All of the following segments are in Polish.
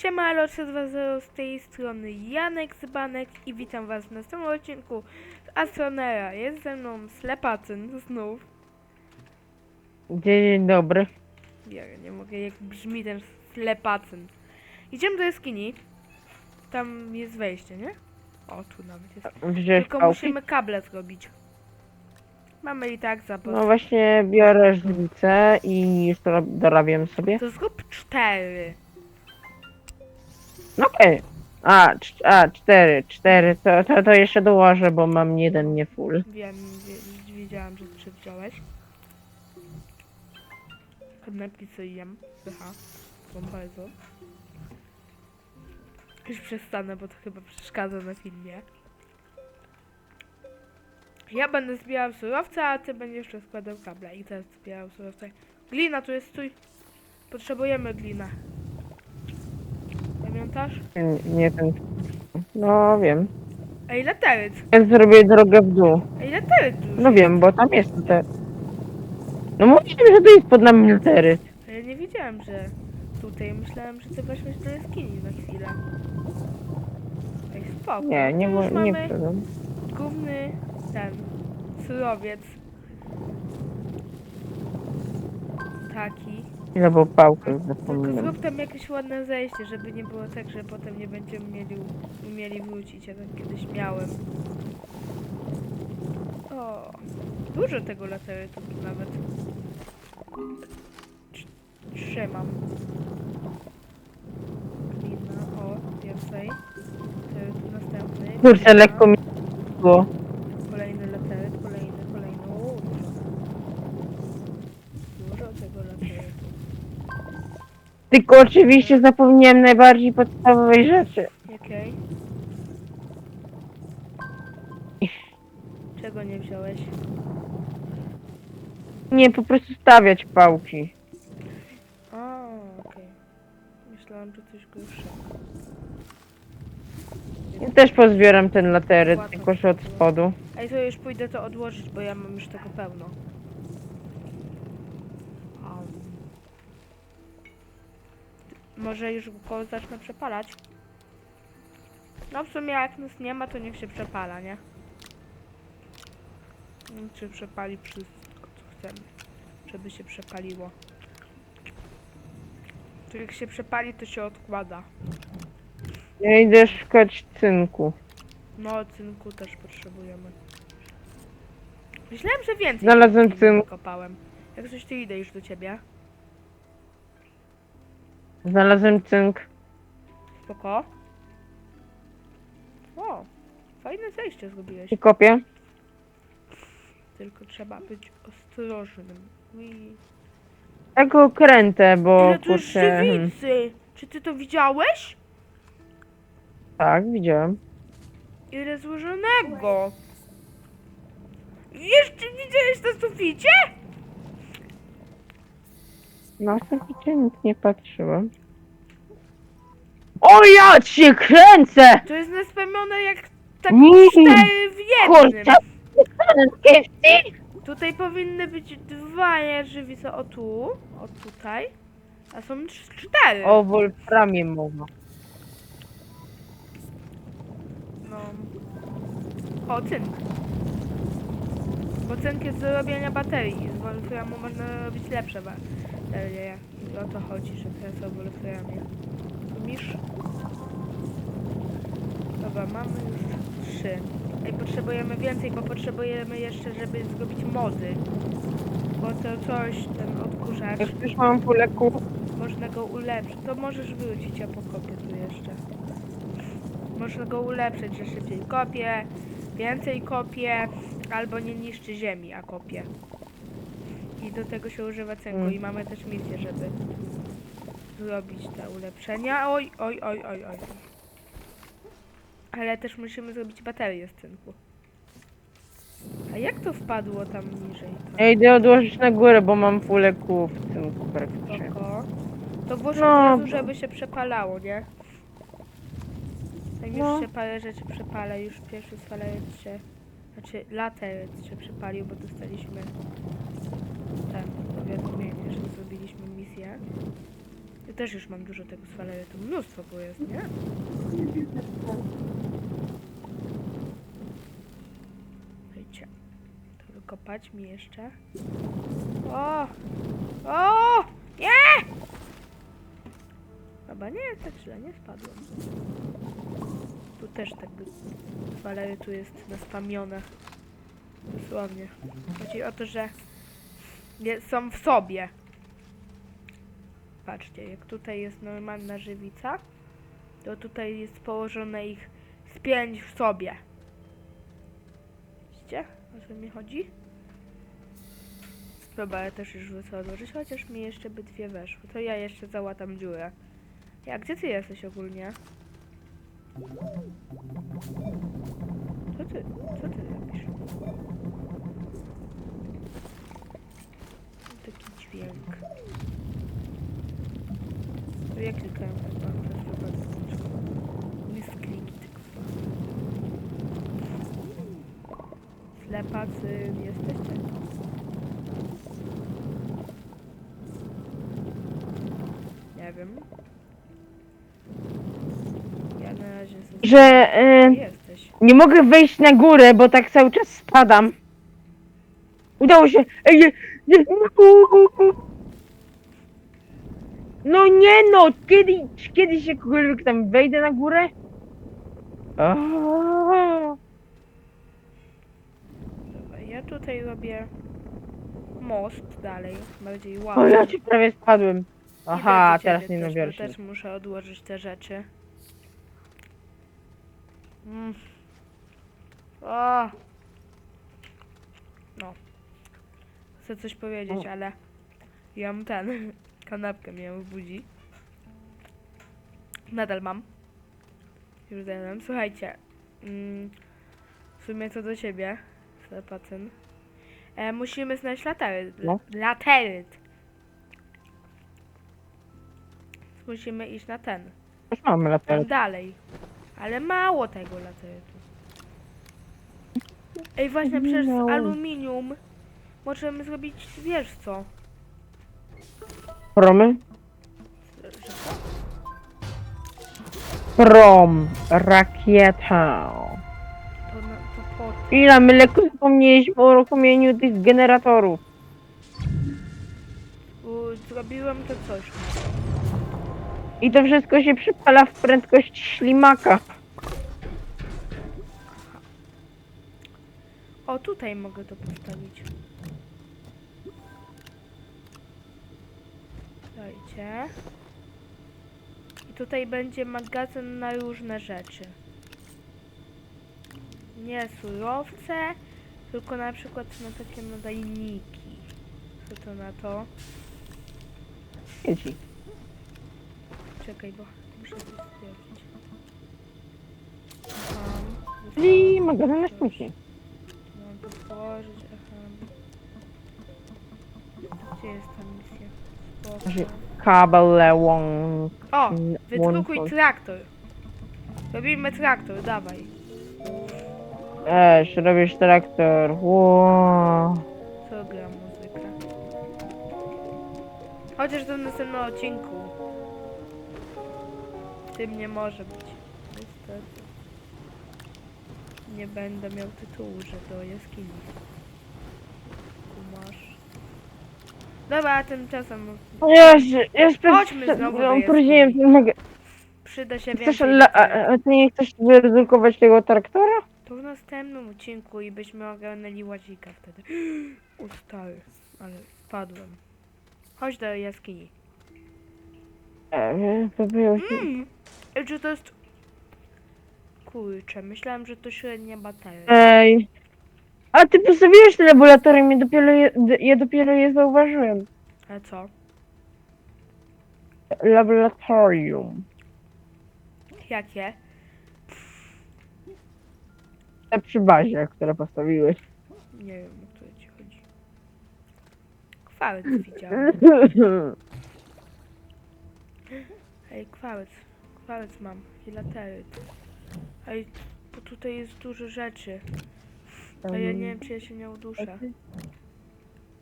Siema, alo, 320 z tej strony Janek Zbanek i witam was w następnym odcinku z Astronera. Jest ze mną Slepacyn znów. Dzień dobry. Ja nie mogę, jak brzmi ten Slepacyn. Idziemy do jaskini. Tam jest wejście, nie? O, tu nawet jest. Wziąłeś Tylko pałki? musimy kable zrobić. Mamy i tak zapas. No właśnie biorę żywicę i już dorabiam sobie. To zrób cztery. No okej. A, cz- a, cztery, cztery. To, to, to jeszcze dołożę, bo mam jeden nie full. Wiem, wie, wiedziałam, że trzy wziąłeś. Kanapki co jem. Pycha. Mam bardzo. Już przestanę, bo to chyba przeszkadza na filmie. Ja będę zbierał surowce, a ty będziesz rozkładał kable. I teraz zbierał surowce. Glina tu jest, stój. Potrzebujemy glina. Pamiętasz? Nie, nie ten. No wiem. Ej, lateryt! Ja zrobię drogę w dół. Ej, lateryt tu już No wiem, bo tam jest te. No mówiłem, że to jest pod nami litery. A Ja nie wiedziałem, że tutaj. Myślałem, że ty weźmiesz do jaskini na chwilę. Ej, spoko. Nie, nie, mo- już nie mamy główny ten surowiec. Taki. Ile było pałkę Tylko zrób tam jakieś ładne zejście, żeby nie było tak, że potem nie będziemy mieli, umieli wrócić. Ja tak kiedyś miałem. O, dużo tego laterytu tu nawet. Trz- Trzymam. Glina, o, więcej. Laterytu następny. Kurczę, lekko mi było. Kolejny lateryt, kolejny, kolejny. O, dużo. Dużo tego laterytu. Tylko oczywiście zapomniałem najbardziej podstawowej rzeczy. Okej. Czego nie wziąłeś? Nie, po prostu stawiać pałki. A, okej. Myślałam, że coś gorszego. Ja też pozbieram ten lateryt, tylko że od spodu. Ej, to już pójdę to odłożyć, bo ja mam już tego pełno. Może już go zacznę przepalać? No w sumie jak nas nie ma, to niech się przepala, nie? Niech się przepali wszystko, co chcemy. Żeby się przepaliło. To jak się przepali, to się odkłada. Ja idę szukać cynku. No, cynku też potrzebujemy. Myślałem, że więcej. Znalazłem cynk. Kopałem. Jak coś, to idę już do ciebie. Znalazłem cynk. Spoko. O, fajne zejście zrobiłeś. I kopię. Tylko trzeba być ostrożnym. Ui. Krętę, bo Ile tu jest kurczę. hmm, żywicy! Czy ty to widziałeś? Tak, widziałem. Ile złożonego! Jeszcze widziałeś na suficie? Na suficie nic nie patrzyłem. O ja cię kręcę! To jest naspełnione jak tak cztery w jednym. Kurczę! KFC? Tutaj powinny być dwa żywice, o tu, o tutaj, a są cz- cztery. O Wolframie mowa. No. O, cynk. Bo cynk jest do robienia baterii. Z wolframu można robić lepsze baterie. I o to chodzi, że teraz o wolframie. Misz. Dobra, mamy już trzy. Ej, potrzebujemy więcej, bo potrzebujemy jeszcze, żeby zrobić mody. Bo to coś, ten odkurzacz, Jak już mam pół leku, można go ulepszyć. To możesz wrócić, ja pokopię tu jeszcze. Można go ulepszyć, że szybciej kopie, więcej kopie, albo nie niszczy ziemi, a kopie. I do tego się używa cynku i mamy też misję, żeby zrobić te ulepszenia. Oj, oj, oj, oj, oj. Ale też musimy zrobić baterię z cynku. A jak to wpadło tam niżej? Ja idę odłożyć na górę, bo mam pół leku w cynku praktycznie. Spoko. To włożę No, razu, żeby się przepalało, nie? Jak już No. się parę rzeczy przepala, już pierwszy spalając się, znaczy lateryt się przepalił, bo dostaliśmy ten powiadomienie, że zrobiliśmy misję. Ja też już mam dużo tego swalarytu. Mnóstwo go jest, nie? Wiecie. To wykopać mi jeszcze. O! O! Nie! Chyba nie tak źle, nie spadłem. Tu też tak swalarytu jest naspamione. Dosłownie. Chodzi o to, że są w sobie. Patrzcie, jak tutaj jest normalna żywica, to tutaj jest położone ich z pięć w sobie. Widzicie, o co mi chodzi? Dobra, ja też już odłożyć, chociaż mi jeszcze by dwie weszły. To ja jeszcze załatam dziurę. Ja, gdzie ty jesteś ogólnie? Co ty, co ty robisz? Taki dźwięk. To ja klikałem chyba, jest chyba. Miskliki tylko. Ślepacy jesteście? Nie wiem. Ja na razie sobie... Że y, Gdzie jesteś? nie mogę wejść na górę, bo tak cały czas spadam. Udało się. Ej. No nie no, kiedy, kiedyś jakkolwiek tam wejdę na górę? Aaaa. Dobra, ja tutaj robię most dalej, bardziej O, ładny. ja ci prawie spadłem. Aha, do teraz ciebie nie też, nabiorę bo się. też muszę odłożyć te rzeczy. Mm. O! No. Chcę coś powiedzieć, ale ja mam ten, kanapkę miałem w budzi. Nadal mam. Już zjadłem. Słuchajcie. Mm, w sumie co do ciebie, Slepacyn. E, musimy znaleźć lateryt. No. Lateryt. Musimy iść na ten. Już mamy Tam dalej. Ale mało tego laterytu. Ej, właśnie przez No. aluminium możemy zrobić, wiesz co? Promy? Prom. Rakieta. To, na, to po co? Ile my lekko zapomnieliśmy o uruchomieniu tych generatorów. Zrobiłem to coś. I to wszystko się przypala w prędkość ślimaka. O, tutaj mogę to postawić. Dajcie. I tutaj będzie magazyn na różne rzeczy. Nie surowce, tylko na przykład na takie nadajniki. Co to na to? Sieci. Czekaj, bo muszę coś stwierdzić. Aha. Czyli magazyn na śmieci. Mam to położyć, aha. Gdzie jest ta misja? Spoko. Kabel łąk. O! Wydrukuj traktor. Robimy traktor, dawaj. Też, robisz traktor. Wow. Co gra muzyka? Chociaż to w następnym odcinku. Tym nie może być. Niestety. Nie będę miał tytułu, że do jaskini. Dobra, a tymczasem Jezu, ja Chodźmy znowu do ten mega... przyda się Chcesz, więcej. la... a, ty nie chcesz wyredukować tego traktora? To w następnym odcinku i byśmy ogarnęli łazika wtedy. O stary, ale spadłem. Chodź do jaskini. Eee, to było się... Mm. Czy to jest... Kurczę, myślałem, że to średnia bateria. Ej. A ty postawiłeś te laboratorium, ja dopiero je, ja dopiero je zauważyłem. Ale co? Laboratorium. Jakie? Te przy bazie, które postawiłeś. Nie wiem, o co ci chodzi. Kwałec widziałem. Ej, kwałec. Kwałec mam. I lateryt. Ej, bo tutaj jest dużo rzeczy. A ja nie wiem, czy ja się nie uduszę.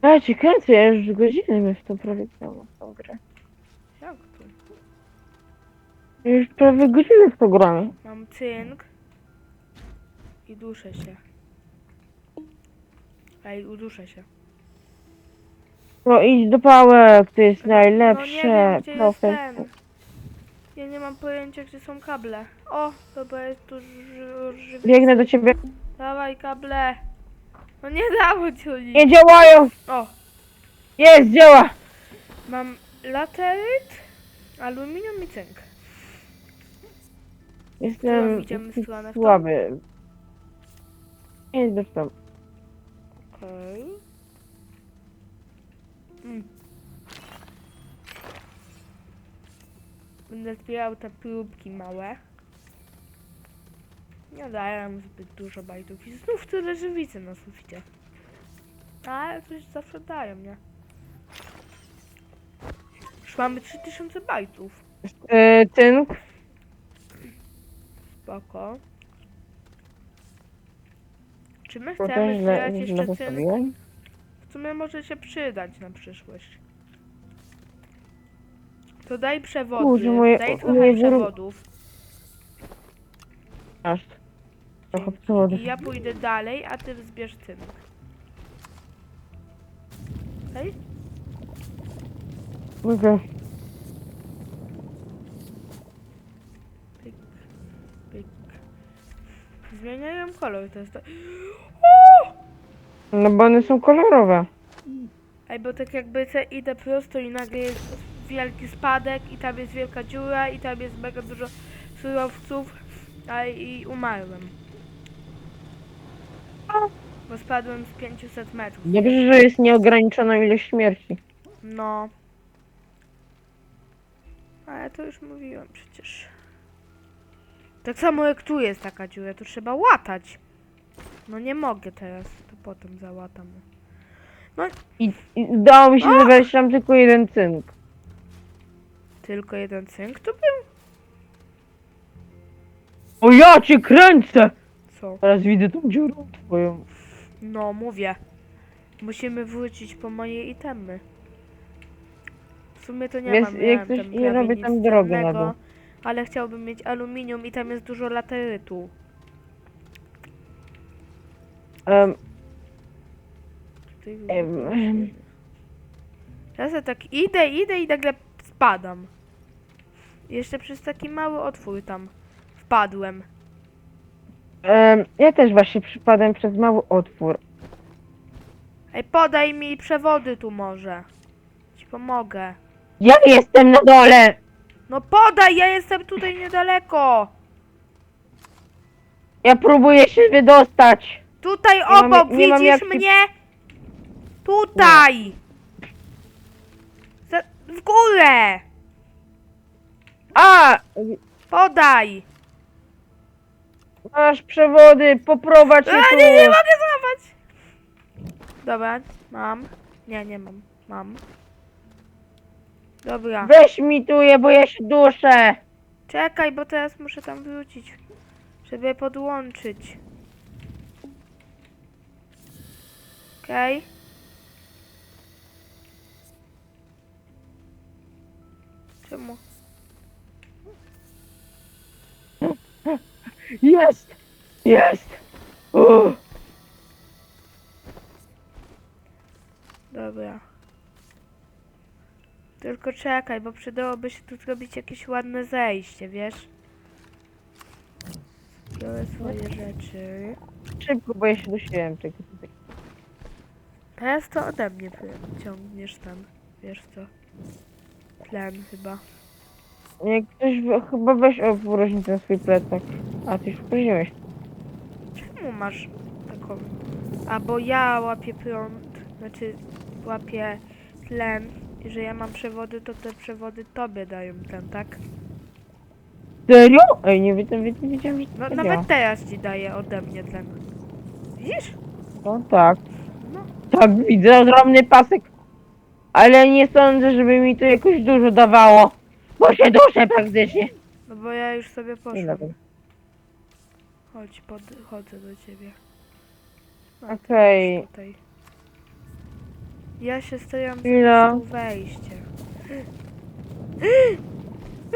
Ja ci kręcę, ja już godzinę mnie w to prawie grałam w tą grę. Jak tu? Już prawie godzinę w to gramy. Mam cynk. I duszę się. Ej, uduszę się. No idź do pałek, to jest No nie najlepsze. wiem, gdzie jest profes- ten. Ja nie mam pojęcia, gdzie są kable. O, chyba jest tu ży- żywy. Biegnę do ciebie. Dawaj kable. No nie dało ci. Nie działają! O, Jest, działa! mam lateryt, aluminium i cynk. Jestem idziemy w słaby. Jest zresztą. Okej. Mm. Będę zbierał te próbki małe. Nie nam zbyt dużo bajtów i znów tyle żywicy na suficie. Ale coś zawsze dają, nie? Już mamy 3000 bajtów. E, tynk. Spoko. Czy my chcemy zbierać jeszcze cynk? W sumie może się przydać na przyszłość. To daj przewody. Moje- daj trochę moje przewodów. Aż. Trochę. I ja pójdę dalej, a ty zbierz cynk. Okej? Okej. Pyk, pyk. Zmieniają kolor, to jest to. O! No bo one są kolorowe. Ej, bo tak jakby se idę prosto i nagle jest wielki spadek i tam jest wielka dziura i tam jest mega dużo surowców, a i umarłem. Bo spadłem z 500 metrów. Dobrze, że jest nieograniczona ilość śmierci. No. Ale to już mówiłem przecież. Tak samo jak tu jest taka dziura, to trzeba łatać. No nie mogę teraz, to potem załatam. I, i udało mi się zebrać tam tylko jeden cynk. Tylko jeden cynk to był? O ja cię kręcę! Co? Teraz widzę tą dziurę twoją. No, mówię. Musimy wrócić po moje itemy. W sumie to nie Więc mam, jak miałem coś tam nie prawie robię nic tam na cennego, dół. Ale chciałbym mieć aluminium i tam jest dużo laterytu. Em. Ja tak idę, idę i nagle spadam. Jeszcze przez taki mały otwór tam wpadłem. Em, ja też właśnie przypadłem przez mały otwór. Ej, podaj mi przewody tu może. Ci pomogę. Ja jestem na dole! No podaj, ja jestem tutaj niedaleko. Ja próbuję się wydostać. Tutaj mam- obok, nie mam widzisz jak się- mnie? Tutaj! Za, w górę! A! Podaj! Masz przewody, poprowadź się A, tu. nie, nie mogę złapać! Dobra, mam. Nie, nie mam. Mam. Dobra, Weź mi tu je, bo ja się duszę. czekaj, bo teraz muszę tam wrócić, żeby podłączyć. Okej. Czemu? Jest! Jest! Uff. Dobra. Tylko czekaj, bo przydałoby się tu zrobić jakieś ładne zejście, wiesz? Biorę swoje rzeczy. Szybko, bo ja się dusiłem. Czekaj, czekaj. Teraz to ode mnie ciągniesz tam, wiesz co? Tlen chyba. Jak ktoś we- chyba weź o różnicę na swój plecak. A ty już późniłeś. Czemu masz taką... A bo ja łapię prąd, znaczy łapię tlen i że ja mam przewody, to te przewody tobie dają tlen, tak? Serio? Ej, nie wiedziałem, wiedziałem, wiedziałem że to No tak nawet działa. teraz ci daje ode mnie tlen. Widzisz? No tak. No. Tak, widzę ogromny pasek. Ale nie sądzę, żeby mi to jakoś dużo dawało. Bo się duszę praktycznie. No bo ja już sobie Ile poszłam. to? Chodź, podchodzę do ciebie. No, Okej. tutaj. Ja się staram Chwila. z wejście.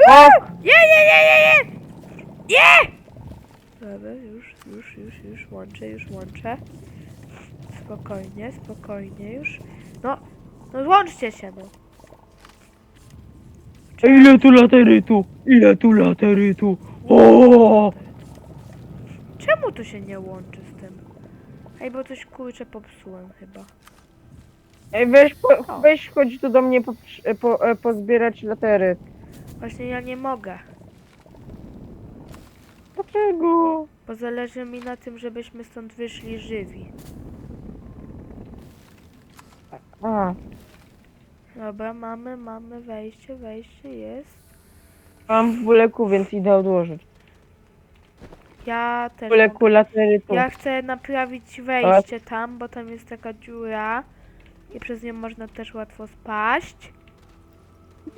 O, Nie, nie, nie, nie, nie! Nie! Dobra, już, już, już, już łączę, już łączę. Spokojnie, spokojnie już. No, no złączcie się, no. Ile tu laterytu? Ile tu laterytu? O! Czemu to się nie łączy z tym? Ej, bo coś kurczę popsułem chyba. Ej, weź, po, weź chodź tu do mnie po, po, e, pozbierać latery. Właśnie ja nie mogę, Dlaczego? bo zależy mi na tym, żebyśmy stąd wyszli żywi. A, Dobra, mamy, mamy wejście, wejście jest. mam w buleku, więc idę odłożyć. Ja W też buleku mogę. laterytu. Ja chcę naprawić wejście tam, bo tam jest taka dziura i przez nią można też łatwo spaść.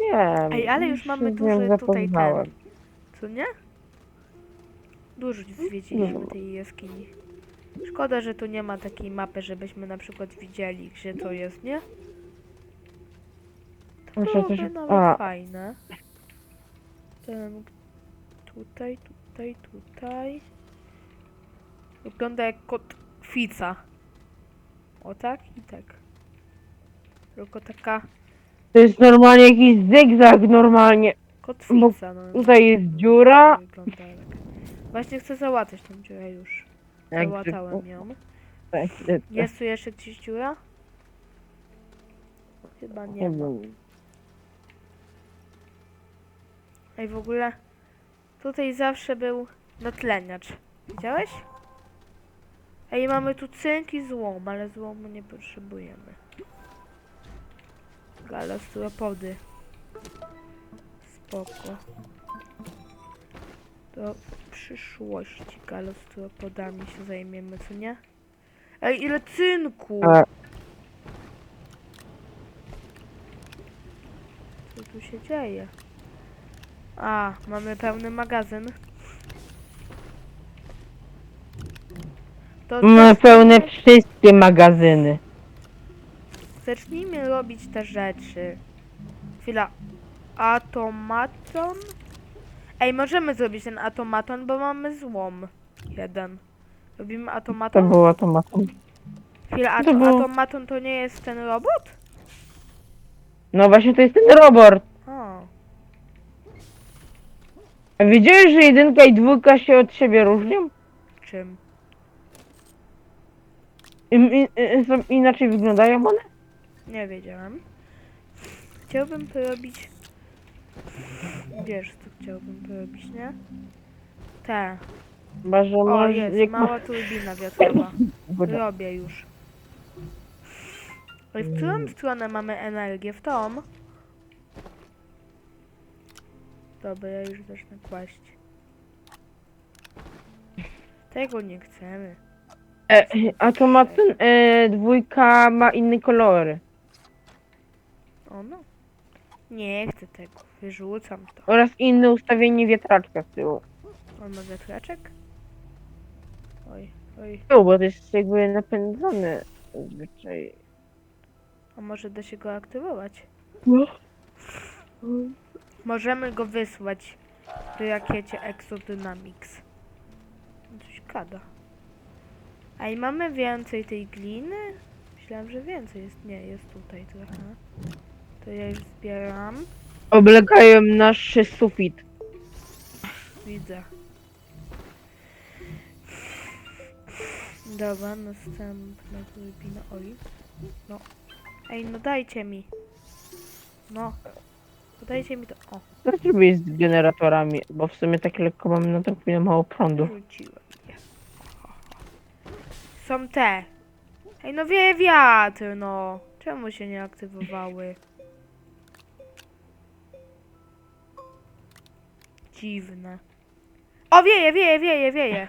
Wiem. Ej, ale już mamy się z nią duży tutaj ten. zapoznałem. Co nie? Dużo zwiedziliśmy tej jaskini. Szkoda, że tu nie ma takiej mapy, żebyśmy na przykład widzieli, gdzie to jest, nie? To Muszę byłoby też- nawet a. fajne. Em, Tutaj, tutaj, tutaj. Wygląda jak kotwica. O tak i tak. Tylko taka To jest normalnie jakiś zygzak normalnie. kotwica. No, Tutaj jest dziura. Wygląda tak. Właśnie chcę załatać tą dziurę już. Jak Załatałem ją. zwykle. Jest tu jeszcze gdzieś dziura? Chyba nie ma. Ej, w ogóle tutaj zawsze był natleniacz. Widziałeś? Ej, mamy tu cynk i złom, ale złomu nie potrzebujemy. Galastropody. Spoko. To w przyszłości galastropodami się zajmiemy, co nie? Ej, ile cynku! A, Co tu się dzieje? A, mamy pełny magazyn. To Mamy pełne wszystkie magazyny. Zacznijmy robić te rzeczy. Chwila. Automaton? Ej, możemy zrobić ten automaton, bo mamy złom. Jeden. Robimy To automaton? było automatem. Chwila, a to to było- automaton to nie jest ten robot? No właśnie to jest ten robot. O. A wiedziałeś, że jedynka i dwójka się od siebie różnią? Czym? I, i, są inaczej wyglądają one? Nie wiedziałem. Chciałbym porobić... Wiesz, co chciałbym porobić, nie? Te. Chyba, że O, możesz... jest, jak mała turbina wiatrowa. masz- Robię już. Ale w którą stronę mamy energię? W tą? Dobra, ja już zacznę kłaść. Tego nie chcemy. E, a to ma ten... E, dwójka ma inne kolory. O no. Nie chcę tego. Wyrzucam to. Oraz inne ustawienie wiatraczka z tyłu. On ma wiatraczek? Oj, oj. Tu, bo to jest jakby napędzane zazwyczaj. A może da się go aktywować? No. Możemy go wysłać w rakiecie Exodynamics. Coś gada. A i mamy więcej tej gliny? Myślałem, że więcej jest. Nie, jest tutaj trochę. To ja już zbieram. Oblegają nasz sufit. Widzę. Dobra, następna turbina. Oj. No. Ej, no dajcie mi. No. Dajcie mi to. O, Co zrobić z generatorami? Bo w sumie tak lekko mamy na to chwilę mało prądu. rzuciłem je. Są te. Ej, no wieje wiatr, no. Czemu się nie aktywowały? Dziwne. O, wieje, wieje, wieje, wieje.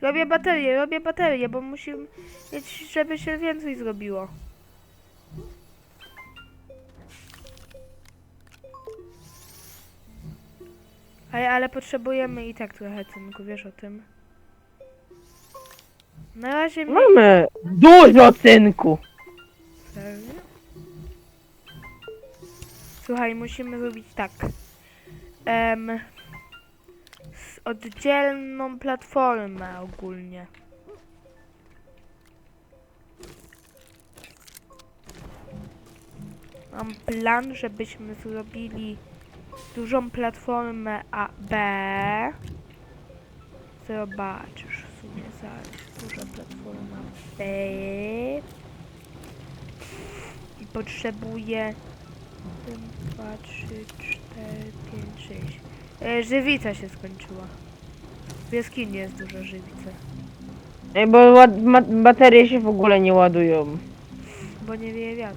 Robię baterię, robię baterię, bo musimy mieć, żeby się więcej zrobiło. Ale, ale potrzebujemy i tak trochę cynku, wiesz o tym. Na razie mi... Mamy dużo cynku. Serio? Słuchaj, musimy zrobić tak. Em, z oddzielną platformę ogólnie. Mam plan, żebyśmy zrobili dużą platformę A, B. Zobaczysz w sumie zaraz. Duża platforma B. I potrzebuję 1, 2, 3, 4, 5, 6. E, żywica się skończyła. W jaskini jest dużo żywicy. Ej, bo ład- ma- baterie się w ogóle nie ładują. Bo nie wieje wiatr.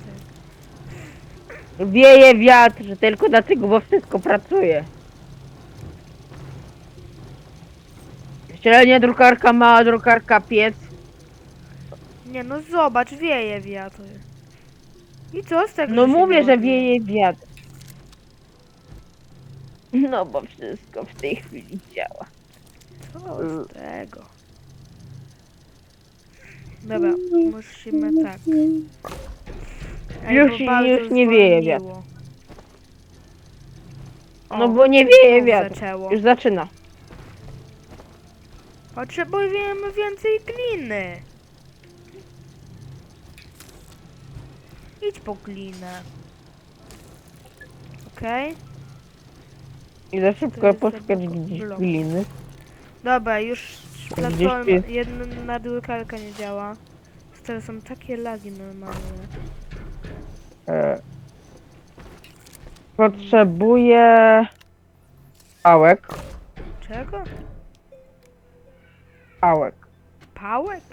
Wieje wiatr, tylko dlatego, bo wszystko pracuje. Średnia drukarka, mała drukarka, piec. Nie no zobacz, wieje wiatr. I co z tego? No się mówię, że wieje wiatr. No bo wszystko w tej chwili działa. Co z tego? Dobra, musimy tak. Ej, Już- bo bardzo już nie wieje zwolniło. No O, bo nie wieje wiatr. Zaczęło. Już zaczyna. Potrzebujemy więcej gliny. Idź po glinę. Okej? I za szybko jest poszukać gdzieś blok. gliny. Dobra, już platforma, jest- jedna drukarka nie działa. Teraz są takie lagi normalne. E, potrzebuję pałek. Czego? Pałek. Pałek?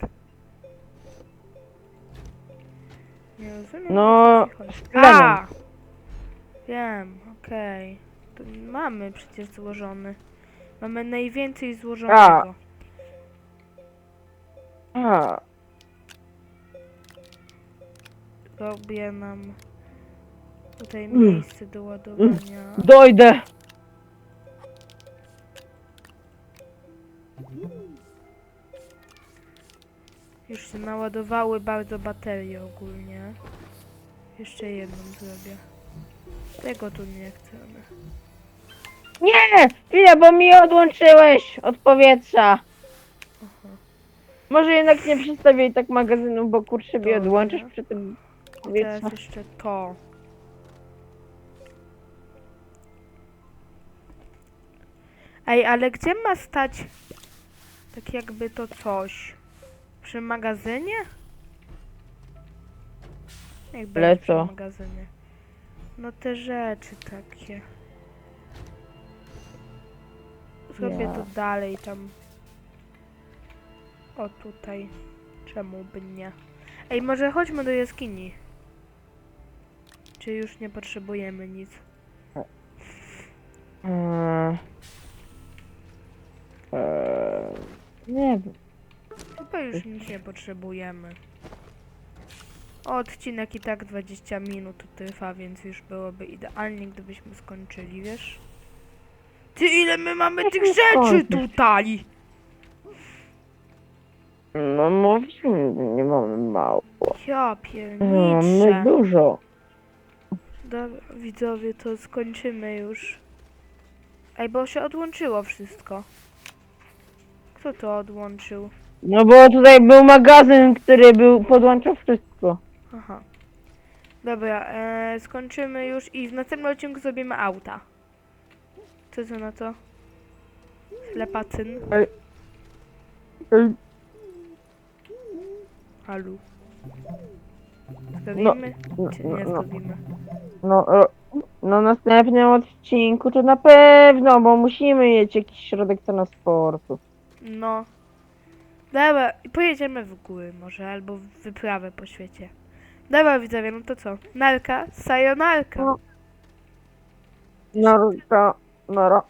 Nie rozumiem. No, o co ci chodzi. z tlenem. A! Wiem, okej. To Mamy przecież złożony. Mamy najwięcej złożonego. A, Robię nam tutaj Mm. miejsce do ładowania. dojdę. Już się naładowały bardzo baterie ogólnie. Jeszcze jedną zrobię. Tego tu nie chcemy. Nie! Chwilę, bo mi odłączyłeś od powietrza. Może jednak nie przestawiaj tak magazynu, bo kurczę mi Dobra. odłączysz przy tym I powietrza. teraz jeszcze to. Ej, ale gdzie ma stać tak jakby to coś? Przy magazynie? Jak Ale przy co? magazynie? No te rzeczy takie. Zrobię Ja. to dalej tam. O tutaj. Czemu by nie? Ej, może chodźmy do jaskini. Czy już nie potrzebujemy nic? Eee, eee, nie wiem. Chyba już nic nie potrzebujemy. Odcinek i tak 20 minut trwa, więc już byłoby idealnie, gdybyśmy skończyli, wiesz? Ty, ile my mamy tych rzeczy tutaj! No mówimy, nie mamy mało. Ja Mamy pierniczę. dużo. Dobra, widzowie, to skończymy już. Ej, bo się odłączyło wszystko. Kto to odłączył? No bo tutaj był magazyn, który był podłączał wszystko. Aha. Dobra, e, skończymy już i w następnym odcinku zrobimy auta. Co ty na to? Lepacyn. Ej, Halu. Zrobimy? no, Czy no, nie no. zrobimy? No, e, na następnym odcinku to na pewno, bo musimy mieć jakiś środek transportu. No. Dobra, i pojedziemy w góry może, albo w wyprawę po świecie. Dobra widzowie, no to co? Narka, sayonarka. No. Naruto, nara.